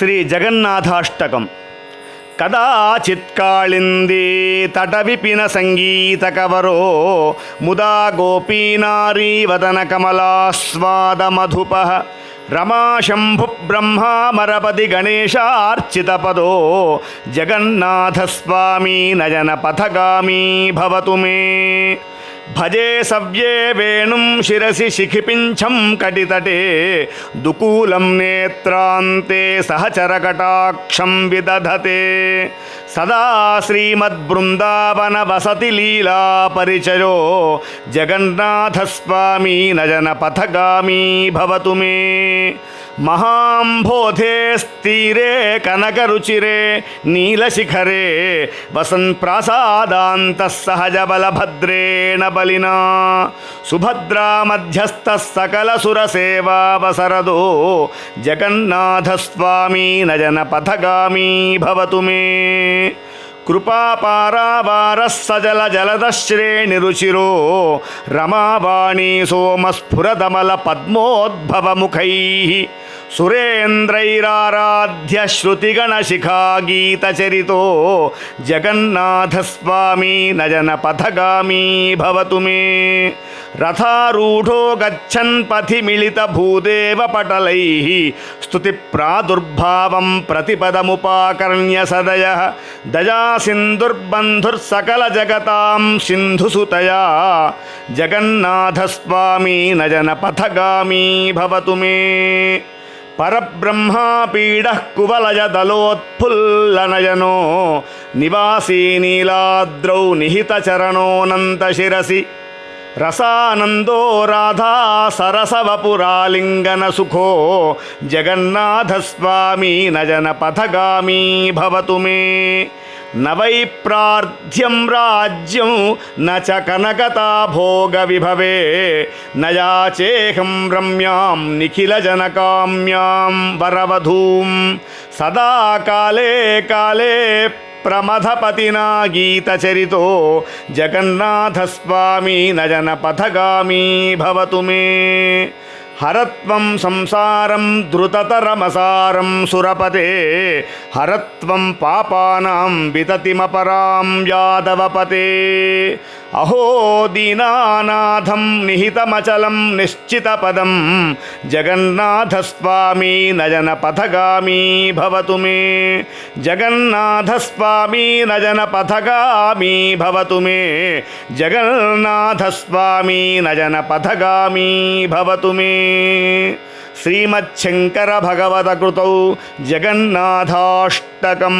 శ్రీ జగన్నాథాష్టకం కదాచిత్కాళిందే తట విపిన సంగీత కవరో ముదా గోపీనారీ వదన కమలాస్వాద మధుప రమాశంభు బ్రహ్మామరపతి గణేశార్చిత పదో జగన్నాథస్వామి నయన పథగామీ భవతు మే. భజే సవ్యే వేణుం శిరసి శిఖిపించం కటితటే. దుకూలం నేత్రాంతే సహచరకటాక్షం విదధతే. సదా శ్రీమద్బృందావన వసతి లీలా పరిచయో జగన్నాథస్వామీ నజన పథగామీ భవతు మే. మహాంబోధే స్థిరే కనకరుచిరే నీలశిఖరే వసన్ ప్రాసాదాంత సహజ బలభద్రేణ బలినా సుభద్రా మధ్యస్థ సకల సురసేవావసరదో జగన్నాథస్వామీ నజన పథగామీ భవతు మే. కృపాపారావార సజల జలదశ్రేణిరుచిరో రమావాణీ సోమస్ఫురదమల పద్మోద్భవముఖై సురేంద్రైరారాధ్య శృతిగణశిఖా గీతచరితో జగన్నాథస్వామి నజన పథగామీ భవతు మే రథారూఢో గచ్చన్ పథి మిళిత భూదేవ పటలై స్తుతి ప్రాదుర్భావం ప్రతిపదముపాకర్ణ్య సదయ దయా సింధుర్బంధుర్సకల జగతాం సింధుసుతయా జగన్నాథస్వామి నజన పథగామీ భవతు మే పరబ్రహ్మాపీడ కువలయ దళోత్ఫుల్లనయనో నివాసీ నీలాద్రౌ నిహిత చరణోనంత శిరసి రసానందో రాధా సరసవపురాలింగన సుఖో జగన్నాథస్వామీ నజన పథగామీ భవతు మే. न वै प्रार्थ्यं राज्यम न च कनकता भोगविभवे, न याचेऽहं रम्यां निखिलजनकाम्यां वरवधूं सदा काले काले प्रमथपतिना गीतचरितो, जगन्नाथस्वामी न जनपथगामी भवतु मे। హరత్వం సంసారం ధృతతరమసారం సురపతే హరత్వం పాపానాం వితతిమపరాం యాదవపతే అహో దీనానాథం నిహితమచలం నిశ్చితపదం జగన్నాథస్వామి నజన పథగామీ భవతు మే జగన్నాథస్వామి నజన పథగామీ భవతు మే జగన్నాథస్వామి నజన పథగామీ భవతు మే శ్రీమచ్చంకర భగవత కృతౌ జగన్నాథాష్టకం